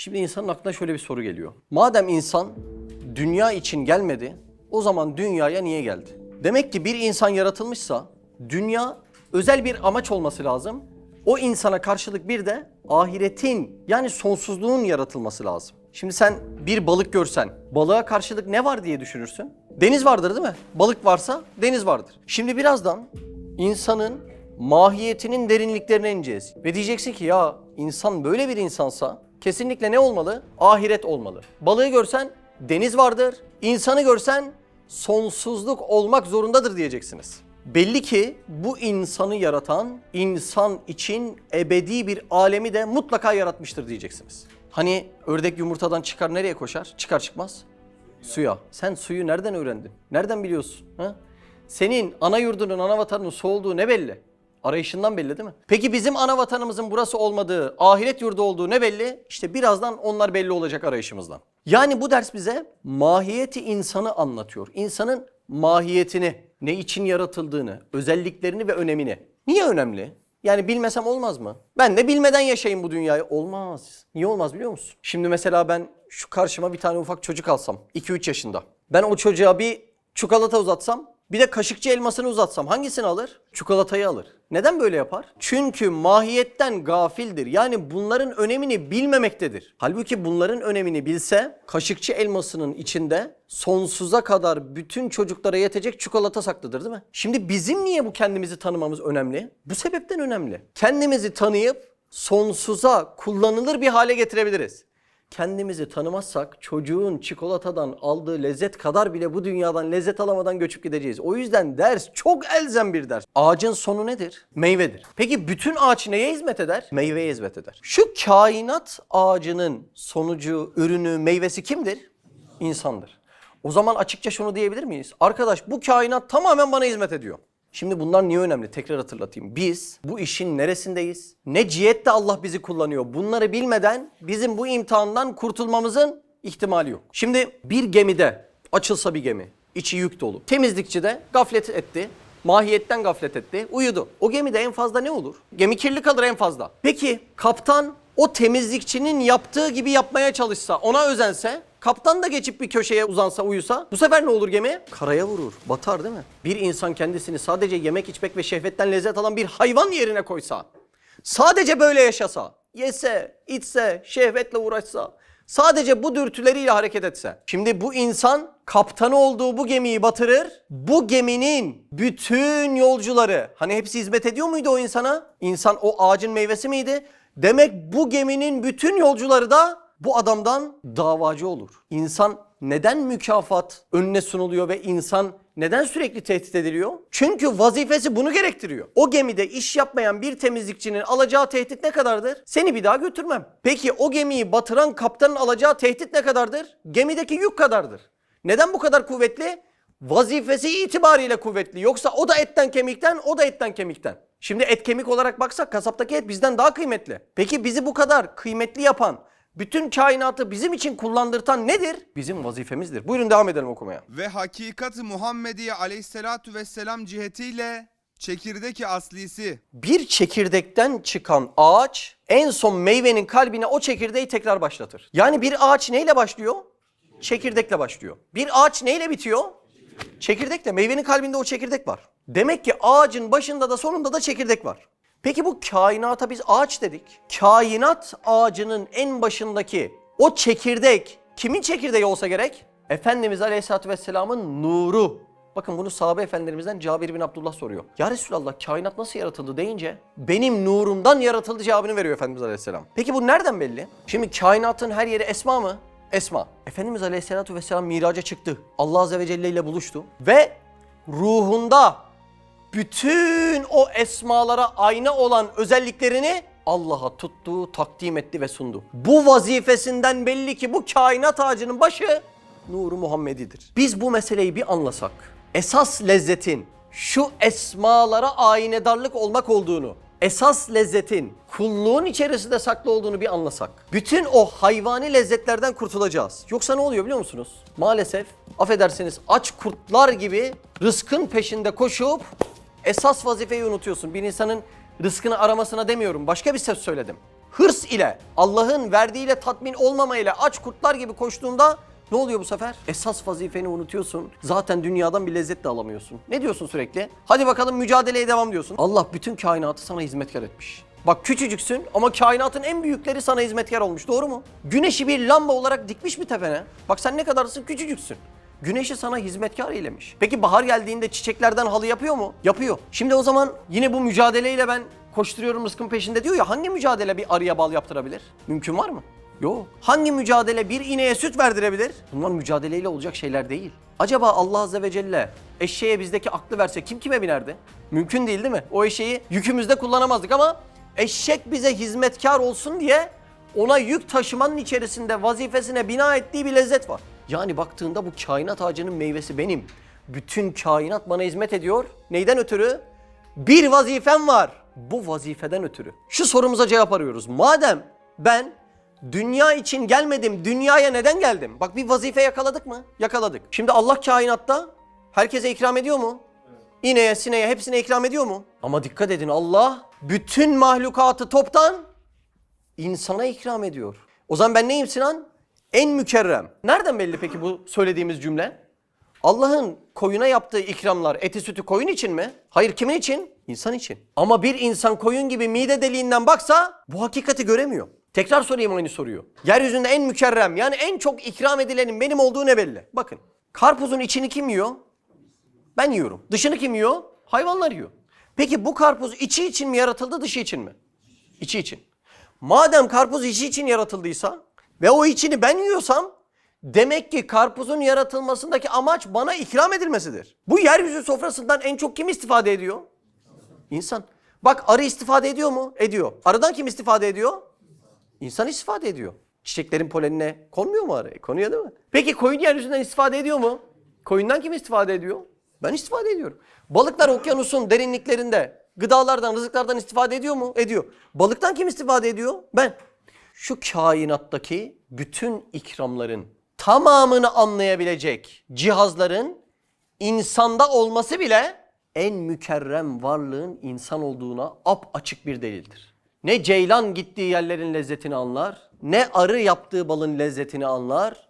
Şimdi insanın aklına şöyle bir soru geliyor. Madem insan dünya için gelmedi, o zaman dünyaya niye geldi? Demek ki bir insan yaratılmışsa dünya özel bir amaç olması lazım. O insana karşılık bir de ahiretin yani sonsuzluğun yaratılması lazım. Şimdi sen bir balık görsen balığa karşılık ne var diye düşünürsün? Deniz vardır değil mi? Balık varsa deniz vardır. Şimdi birazdan insanın mahiyetinin derinliklerine ineceğiz. Ve diyeceksin ki ya insan böyle bir insansa kesinlikle ne olmalı? Ahiret olmalı. Balığı görsen deniz vardır. İnsanı görsen sonsuzluk olmak zorundadır diyeceksiniz. Belli ki bu insanı yaratan insan için ebedi bir alemi de mutlaka yaratmıştır diyeceksiniz. Hani ördek yumurtadan çıkar nereye koşar? Çıkar çıkmaz suya. Sen suyu nereden öğrendin? Nereden biliyorsun? Ha? Senin ana yurdunun, ana vatanının su olduğu ne belli? Arayışından belli değil mi? Peki bizim ana vatanımızın burası olmadığı, ahiret yurdu olduğu ne belli? İşte birazdan onlar belli olacak arayışımızdan. Yani bu ders bize mahiyeti insanı anlatıyor. İnsanın mahiyetini, ne için yaratıldığını, özelliklerini ve önemini. Niye önemli? Yani bilmesem olmaz mı? Ben de bilmeden yaşayayım bu dünyayı. Olmaz. Niye olmaz biliyor musun? Şimdi mesela ben şu karşıma bir tane ufak çocuk alsam. 2-3 yaşında. Ben o çocuğa bir çikolata uzatsam. Bir de kaşıkçı elmasını uzatsam hangisini alır? Çikolatayı alır. Neden böyle yapar? Çünkü mahiyetten gafildir. Yani bunların önemini bilmemektedir. Halbuki bunların önemini bilse kaşıkçı elmasının içinde sonsuza kadar bütün çocuklara yetecek çikolata saklıdır değil mi? Şimdi bizim niye bu kendimizi tanımamız önemli? Bu sebepten önemli. Kendimizi tanıyıp sonsuza kullanılır bir hale getirebiliriz. Kendimizi tanımazsak çocuğun çikolatadan aldığı lezzet kadar bile bu dünyadan lezzet alamadan göçüp gideceğiz. O yüzden ders çok elzem bir ders. Ağacın sonu nedir? Meyvedir. Peki bütün ağaç neye hizmet eder? Meyveye hizmet eder. Şu kainat ağacının sonucu, ürünü, meyvesi kimdir? İnsandır. O zaman açıkça şunu diyebilir miyiz? Arkadaş bu kainat tamamen bana hizmet ediyor. Şimdi bunlar niye önemli? Tekrar hatırlatayım. Biz bu işin neresindeyiz? Ne cihette Allah bizi kullanıyor? Bunları bilmeden bizim bu imtihandan kurtulmamızın ihtimali yok. Şimdi bir gemide açılsa bir gemi, içi yük dolu. Temizlikçi de gaflet etti. Mahiyetten gaflet etti. Uyudu. O gemide en fazla ne olur? Gemi kirli kalır en fazla. Peki kaptan o temizlikçinin yaptığı gibi yapmaya çalışsa, ona özense, kaptan da geçip bir köşeye uzansa, uyusa bu sefer ne olur gemi? Karaya vurur, batar değil mi? Bir insan kendisini sadece yemek içmek ve şehvetten lezzet alan bir hayvan yerine koysa, sadece böyle yaşasa, yese, içse, şehvetle uğraşsa, sadece bu dürtüleriyle hareket etse. Şimdi bu insan kaptanı olduğu bu gemiyi batırır. Bu geminin bütün yolcuları hani hepsi hizmet ediyor muydu o insana? İnsan o ağacın meyvesi miydi? Demek bu geminin bütün yolcuları da bu adamdan davacı olur. İnsan neden mükafat önüne sunuluyor ve insan neden sürekli tehdit ediliyor? Çünkü vazifesi bunu gerektiriyor. O gemide iş yapmayan bir temizlikçinin alacağı tehdit ne kadardır? Seni bir daha götürmem. Peki o gemiyi batıran kaptanın alacağı tehdit ne kadardır? Gemideki yük kadardır. Neden bu kadar kuvvetli? Vazifesi itibariyle kuvvetli. Yoksa o da etten kemikten, o da etten kemikten. Şimdi et kemik olarak baksak kasaptaki et bizden daha kıymetli. Peki bizi bu kadar kıymetli yapan, bütün kainatı bizim için kullandırtan nedir? Bizim vazifemizdir. Buyurun devam edelim okumaya. Ve hakikati Muhammediye aleyhissalatu vesselam cihetiyle çekirdeki aslisi Bir çekirdekten çıkan ağaç en son meyvenin kalbine o çekirdeği tekrar başlatır. Yani bir ağaç neyle başlıyor? Çekirdekle başlıyor. Bir ağaç neyle bitiyor? Çekirdekle. Meyvenin kalbinde o çekirdek var. Demek ki ağacın başında da sonunda da çekirdek var. Peki bu kainata biz ağaç dedik. Kainat ağacının en başındaki o çekirdek kimin çekirdeği olsa gerek? Efendimiz Aleyhisselatü Vesselam'ın nuru. Bakın bunu sahabe efendilerimizden Cabir bin Abdullah soruyor. Ya Resulallah kainat nasıl yaratıldı deyince benim nurumdan yaratıldı cevabını veriyor Efendimiz Aleyhisselam. Peki bu nereden belli? Şimdi kainatın her yeri esma mı? Esma. Efendimiz Aleyhisselatü Vesselam miraca çıktı. Allah Azze ve Celle ile buluştu. Ve ruhunda bütün o esmalara ayna olan özelliklerini Allah'a tuttu, takdim etti ve sundu. Bu vazifesinden belli ki bu kainat ağacının başı nuru Muhammedidir. Biz bu meseleyi bir anlasak, esas lezzetin şu esmalara aynedarlık olmak olduğunu, esas lezzetin kulluğun içerisinde saklı olduğunu bir anlasak. Bütün o hayvani lezzetlerden kurtulacağız. Yoksa ne oluyor biliyor musunuz? Maalesef affedersiniz aç kurtlar gibi rızkın peşinde koşup esas vazifeyi unutuyorsun. Bir insanın rızkını aramasına demiyorum. Başka bir söz söyledim. hırs ile, Allah'ın verdiğiyle tatmin olmamayla aç kurtlar gibi koştuğunda ne oluyor bu sefer? Esas vazifeni unutuyorsun. Zaten dünyadan bir lezzet de alamıyorsun. Ne diyorsun sürekli? Hadi bakalım mücadeleye devam diyorsun. Allah bütün kainatı sana hizmetkar etmiş. Bak küçücüksün ama kainatın en büyükleri sana hizmetkar olmuş. Doğru mu? Güneşi bir lamba olarak dikmiş mi tepene? Bak sen ne kadarsın küçücüksün. Güneşi sana hizmetkar eylemiş. Peki bahar geldiğinde çiçeklerden halı yapıyor mu? Yapıyor. Şimdi o zaman yine bu mücadeleyle ben koşturuyorum rızkın peşinde diyor ya hangi mücadele bir arıya bal yaptırabilir? Mümkün var mı? Yok. Hangi mücadele bir ineğe süt verdirebilir? Bunlar mücadeleyle olacak şeyler değil. Acaba Allah Azze ve Celle eşeğe bizdeki aklı verse kim kime binerdi? Mümkün değil değil mi? O eşeği yükümüzde kullanamazdık ama eşek bize hizmetkar olsun diye ona yük taşımanın içerisinde vazifesine bina ettiği bir lezzet var. Yani baktığında bu kainat ağacının meyvesi benim. Bütün kainat bana hizmet ediyor. Neyden ötürü? Bir vazifem var. Bu vazifeden ötürü. Şu sorumuza cevap arıyoruz. Madem ben dünya için gelmedim, dünyaya neden geldim? Bak bir vazife yakaladık mı? Yakaladık. Şimdi Allah kainatta herkese ikram ediyor mu? İneğe, sineğe hepsine ikram ediyor mu? Ama dikkat edin Allah bütün mahlukatı toptan insana ikram ediyor. O zaman ben neyim Sinan? En mükerrem. Nereden belli peki bu söylediğimiz cümle? Allah'ın koyuna yaptığı ikramlar eti sütü koyun için mi? Hayır kimin için? İnsan için. Ama bir insan koyun gibi mide deliğinden baksa bu hakikati göremiyor. Tekrar sorayım aynı soruyu. Yeryüzünde en mükerrem yani en çok ikram edilenin benim olduğu ne belli? Bakın karpuzun içini kim yiyor? Ben yiyorum. Dışını kim yiyor? Hayvanlar yiyor. Peki bu karpuz içi için mi yaratıldı dışı için mi? İçi için. Madem karpuz içi için yaratıldıysa ve o içini ben yiyorsam demek ki karpuzun yaratılmasındaki amaç bana ikram edilmesidir. Bu yeryüzü sofrasından en çok kim istifade ediyor? İnsan. Bak arı istifade ediyor mu? Ediyor. Arıdan kim istifade ediyor? İnsan istifade ediyor. Çiçeklerin polenine konmuyor mu araya? Konuyor değil mi? Peki koyun yeryüzünden istifade ediyor mu? Koyundan kim istifade ediyor? Ben istifade ediyorum. Balıklar okyanusun derinliklerinde gıdalardan, rızıklardan istifade ediyor mu? Ediyor. Balıktan kim istifade ediyor? Ben. Şu kainattaki bütün ikramların tamamını anlayabilecek cihazların insanda olması bile en mükerrem varlığın insan olduğuna ap açık bir delildir. Ne ceylan gittiği yerlerin lezzetini anlar, ne arı yaptığı balın lezzetini anlar,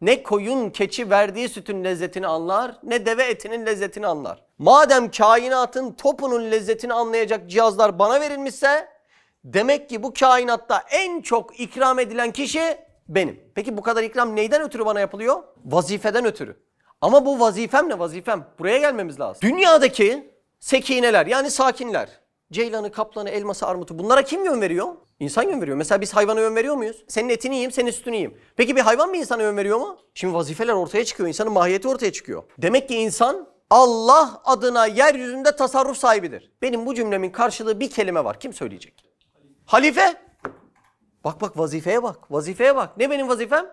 ne koyun keçi verdiği sütün lezzetini anlar, ne deve etinin lezzetini anlar. Madem kainatın topunun lezzetini anlayacak cihazlar bana verilmişse, demek ki bu kainatta en çok ikram edilen kişi benim. Peki bu kadar ikram neyden ötürü bana yapılıyor? Vazifeden ötürü. Ama bu vazifem ne vazifem? Buraya gelmemiz lazım. Dünyadaki sekineler yani sakinler, ceylanı, kaplanı, elması, armutu bunlara kim yön veriyor? İnsan yön veriyor. Mesela biz hayvana yön veriyor muyuz? Senin etini yiyeyim, senin sütünü yiyeyim. Peki bir hayvan bir insana yön veriyor mu? Şimdi vazifeler ortaya çıkıyor. İnsanın mahiyeti ortaya çıkıyor. Demek ki insan Allah adına yeryüzünde tasarruf sahibidir. Benim bu cümlemin karşılığı bir kelime var. Kim söyleyecek? Halife. Bak bak vazifeye bak. Vazifeye bak. Ne benim vazifem?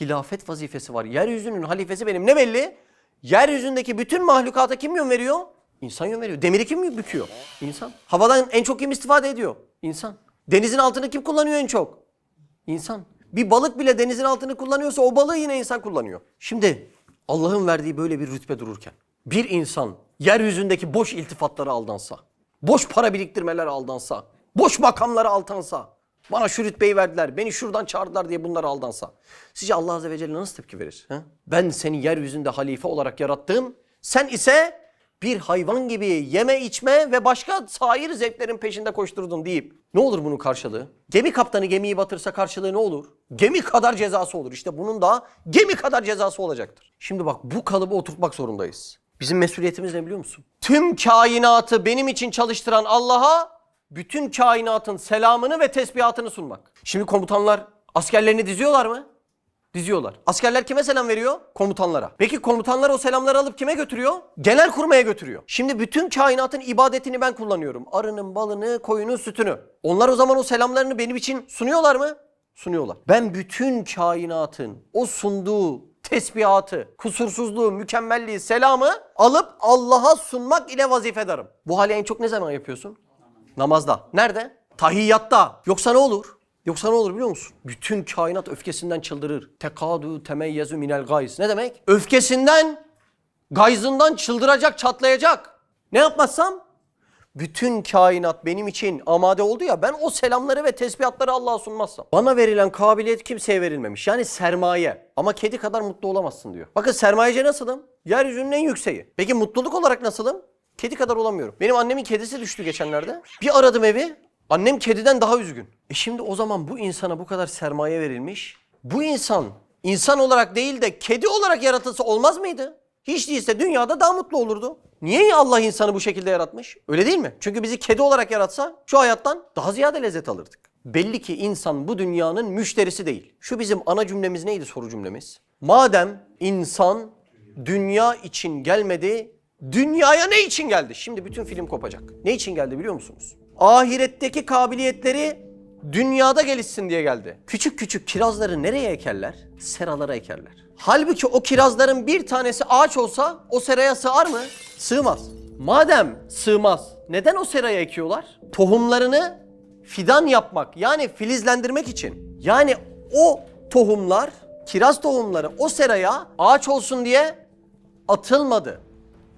Hilafet vazifesi var. Yeryüzünün halifesi benim. Ne belli? Yeryüzündeki bütün mahlukata kim yön veriyor? İnsan yön veriyor. Demiri kim büküyor? İnsan. Havadan en çok kim istifade ediyor? İnsan. Denizin altını kim kullanıyor en çok? İnsan. Bir balık bile denizin altını kullanıyorsa o balığı yine insan kullanıyor. Şimdi Allah'ın verdiği böyle bir rütbe dururken bir insan yeryüzündeki boş iltifatlara aldansa, boş para biriktirmeler aldansa, boş makamlara aldansa, bana şu rütbeyi verdiler, beni şuradan çağırdılar diye bunlara aldansa. Sizce Allah Azze ve Celle nasıl tepki verir? he? Ben seni yeryüzünde halife olarak yarattım. Sen ise bir hayvan gibi yeme içme ve başka sair zevklerin peşinde koşturdun deyip ne olur bunun karşılığı? Gemi kaptanı gemiyi batırsa karşılığı ne olur? Gemi kadar cezası olur. İşte bunun da gemi kadar cezası olacaktır. Şimdi bak bu kalıbı oturtmak zorundayız. Bizim mesuliyetimiz ne biliyor musun? Tüm kainatı benim için çalıştıran Allah'a bütün kainatın selamını ve tesbihatını sunmak. Şimdi komutanlar askerlerini diziyorlar mı? Diziyorlar. Askerler kime selam veriyor? Komutanlara. Peki komutanlar o selamları alıp kime götürüyor? Genel kurmaya götürüyor. Şimdi bütün kainatın ibadetini ben kullanıyorum. Arının, balını, koyunun sütünü. Onlar o zaman o selamlarını benim için sunuyorlar mı? Sunuyorlar. Ben bütün kainatın o sunduğu tesbihatı, kusursuzluğu, mükemmelliği, selamı alıp Allah'a sunmak ile vazifedarım. Bu hali en çok ne zaman yapıyorsun? Namazda. Nerede? Tahiyyatta. Yoksa ne olur? Yoksa ne olur biliyor musun? Bütün kainat öfkesinden çıldırır. Tekadu temeyyezu minel gayz. Ne demek? Öfkesinden, gayzından çıldıracak, çatlayacak. Ne yapmazsam? bütün kainat benim için amade oldu ya ben o selamları ve tesbihatları Allah'a sunmazsam. Bana verilen kabiliyet kimseye verilmemiş. Yani sermaye. Ama kedi kadar mutlu olamazsın diyor. Bakın sermayece nasılım? Yeryüzünün en yükseği. Peki mutluluk olarak nasılım? Kedi kadar olamıyorum. Benim annemin kedisi düştü geçenlerde. Bir aradım evi. Annem kediden daha üzgün. E şimdi o zaman bu insana bu kadar sermaye verilmiş. Bu insan insan olarak değil de kedi olarak yaratılsa olmaz mıydı? Hiç değilse dünyada daha mutlu olurdu. Niye Allah insanı bu şekilde yaratmış? Öyle değil mi? Çünkü bizi kedi olarak yaratsa şu hayattan daha ziyade lezzet alırdık. Belli ki insan bu dünyanın müşterisi değil. Şu bizim ana cümlemiz neydi soru cümlemiz? Madem insan dünya için gelmedi, dünyaya ne için geldi? Şimdi bütün film kopacak. Ne için geldi biliyor musunuz? Ahiretteki kabiliyetleri dünyada gelişsin diye geldi. Küçük küçük kirazları nereye ekerler? Seralara ekerler. Halbuki o kirazların bir tanesi ağaç olsa o seraya sığar mı? Sığmaz. Madem sığmaz, neden o seraya ekiyorlar? Tohumlarını fidan yapmak yani filizlendirmek için. Yani o tohumlar, kiraz tohumları o seraya ağaç olsun diye atılmadı.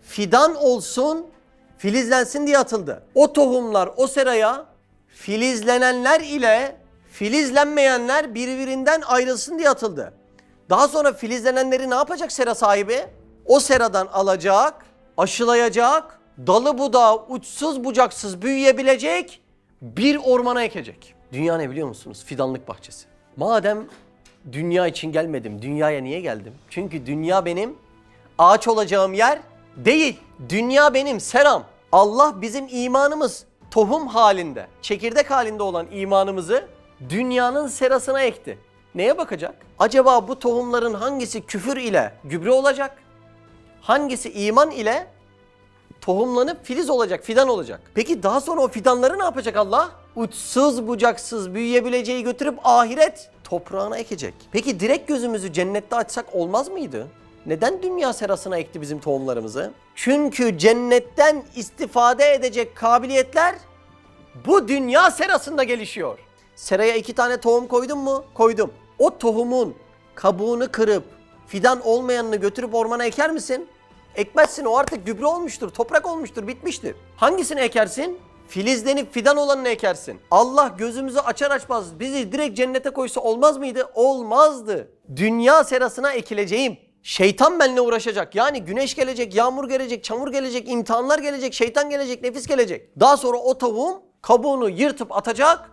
Fidan olsun, filizlensin diye atıldı. O tohumlar o seraya filizlenenler ile filizlenmeyenler birbirinden ayrılsın diye atıldı. Daha sonra filizlenenleri ne yapacak sera sahibi? O seradan alacak, aşılayacak, dalı budağı uçsuz bucaksız büyüyebilecek bir ormana ekecek. Dünya ne biliyor musunuz? Fidanlık bahçesi. Madem dünya için gelmedim, dünyaya niye geldim? Çünkü dünya benim ağaç olacağım yer değil. Dünya benim seram. Allah bizim imanımız tohum halinde, çekirdek halinde olan imanımızı dünyanın serasına ekti. Neye bakacak? Acaba bu tohumların hangisi küfür ile gübre olacak? Hangisi iman ile tohumlanıp filiz olacak, fidan olacak. Peki daha sonra o fidanları ne yapacak Allah? Uçsuz bucaksız büyüyebileceği götürüp ahiret toprağına ekecek. Peki direkt gözümüzü cennette açsak olmaz mıydı? Neden dünya serasına ekti bizim tohumlarımızı? Çünkü cennetten istifade edecek kabiliyetler bu dünya serasında gelişiyor. Seraya iki tane tohum koydun mu? Koydum. O tohumun kabuğunu kırıp fidan olmayanını götürüp ormana eker misin? Ekmezsin o artık gübre olmuştur, toprak olmuştur, bitmiştir. Hangisini ekersin? Filizlenip fidan olanını ekersin. Allah gözümüzü açar açmaz bizi direkt cennete koysa olmaz mıydı? Olmazdı. Dünya serasına ekileceğim. Şeytan benimle uğraşacak. Yani güneş gelecek, yağmur gelecek, çamur gelecek, imtihanlar gelecek, şeytan gelecek, nefis gelecek. Daha sonra o tavuğum kabuğunu yırtıp atacak,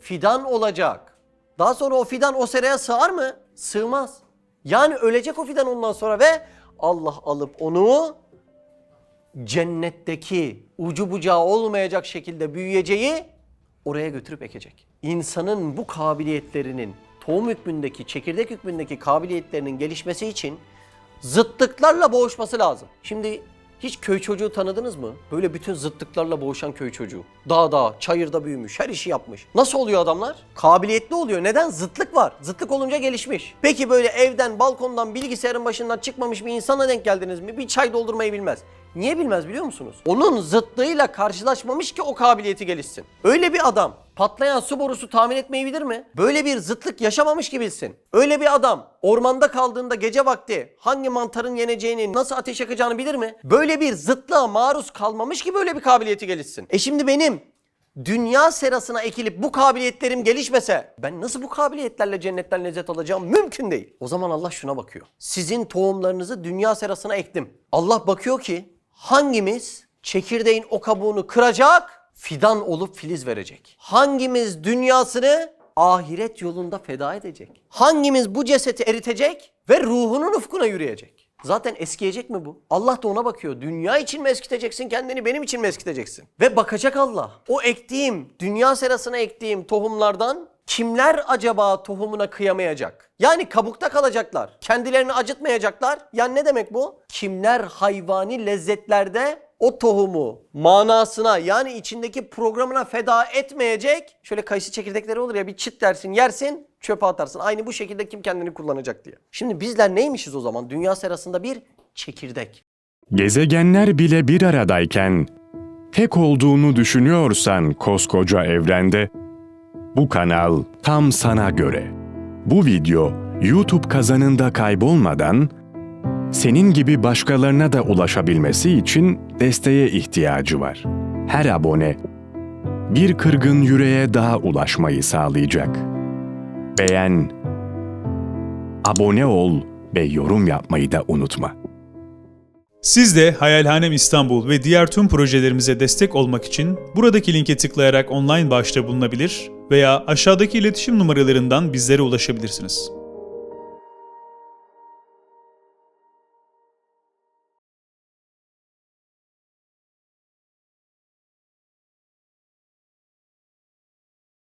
fidan olacak. Daha sonra o fidan o seraya sığar mı? Sığmaz. Yani ölecek o fidan ondan sonra ve Allah alıp onu cennetteki ucu bucağı olmayacak şekilde büyüyeceği oraya götürüp ekecek. İnsanın bu kabiliyetlerinin tohum hükmündeki, çekirdek hükmündeki kabiliyetlerinin gelişmesi için zıtlıklarla boğuşması lazım. Şimdi hiç köy çocuğu tanıdınız mı? Böyle bütün zıtlıklarla boğuşan köy çocuğu. Dağda, çayırda büyümüş, her işi yapmış. Nasıl oluyor adamlar? Kabiliyetli oluyor. Neden? Zıtlık var. Zıtlık olunca gelişmiş. Peki böyle evden, balkondan, bilgisayarın başından çıkmamış bir insana denk geldiniz mi? Bir çay doldurmayı bilmez. Niye bilmez biliyor musunuz? Onun zıttıyla karşılaşmamış ki o kabiliyeti gelişsin. Öyle bir adam patlayan su borusu tahmin etmeyi bilir mi? Böyle bir zıtlık yaşamamış ki bilsin. Öyle bir adam ormanda kaldığında gece vakti hangi mantarın yeneceğini, nasıl ateş yakacağını bilir mi? Böyle bir zıtlığa maruz kalmamış ki böyle bir kabiliyeti gelişsin. E şimdi benim dünya serasına ekilip bu kabiliyetlerim gelişmese ben nasıl bu kabiliyetlerle cennetten lezzet alacağım mümkün değil. O zaman Allah şuna bakıyor. Sizin tohumlarınızı dünya serasına ektim. Allah bakıyor ki hangimiz çekirdeğin o kabuğunu kıracak, fidan olup filiz verecek. Hangimiz dünyasını ahiret yolunda feda edecek? Hangimiz bu cesedi eritecek ve ruhunun ufkuna yürüyecek? Zaten eskiyecek mi bu? Allah da ona bakıyor. Dünya için mi eskiteceksin kendini, benim için mi eskiteceksin? Ve bakacak Allah. O ektiğim, dünya serasına ektiğim tohumlardan kimler acaba tohumuna kıyamayacak? Yani kabukta kalacaklar. Kendilerini acıtmayacaklar. Yani ne demek bu? Kimler hayvani lezzetlerde o tohumu manasına yani içindeki programına feda etmeyecek. Şöyle kayısı çekirdekleri olur ya bir çıt dersin yersin çöpe atarsın. Aynı bu şekilde kim kendini kullanacak diye. Şimdi bizler neymişiz o zaman? Dünya serasında bir çekirdek. Gezegenler bile bir aradayken tek olduğunu düşünüyorsan koskoca evrende bu kanal tam sana göre. Bu video YouTube kazanında kaybolmadan senin gibi başkalarına da ulaşabilmesi için desteğe ihtiyacı var. her abone bir kırgın yüreğe daha ulaşmayı sağlayacak. Beğen, abone ol ve yorum yapmayı da unutma. Siz de Hayalhanem İstanbul ve diğer tüm projelerimize destek olmak için buradaki linke tıklayarak online bağışta bulunabilir veya aşağıdaki iletişim numaralarından bizlere ulaşabilirsiniz.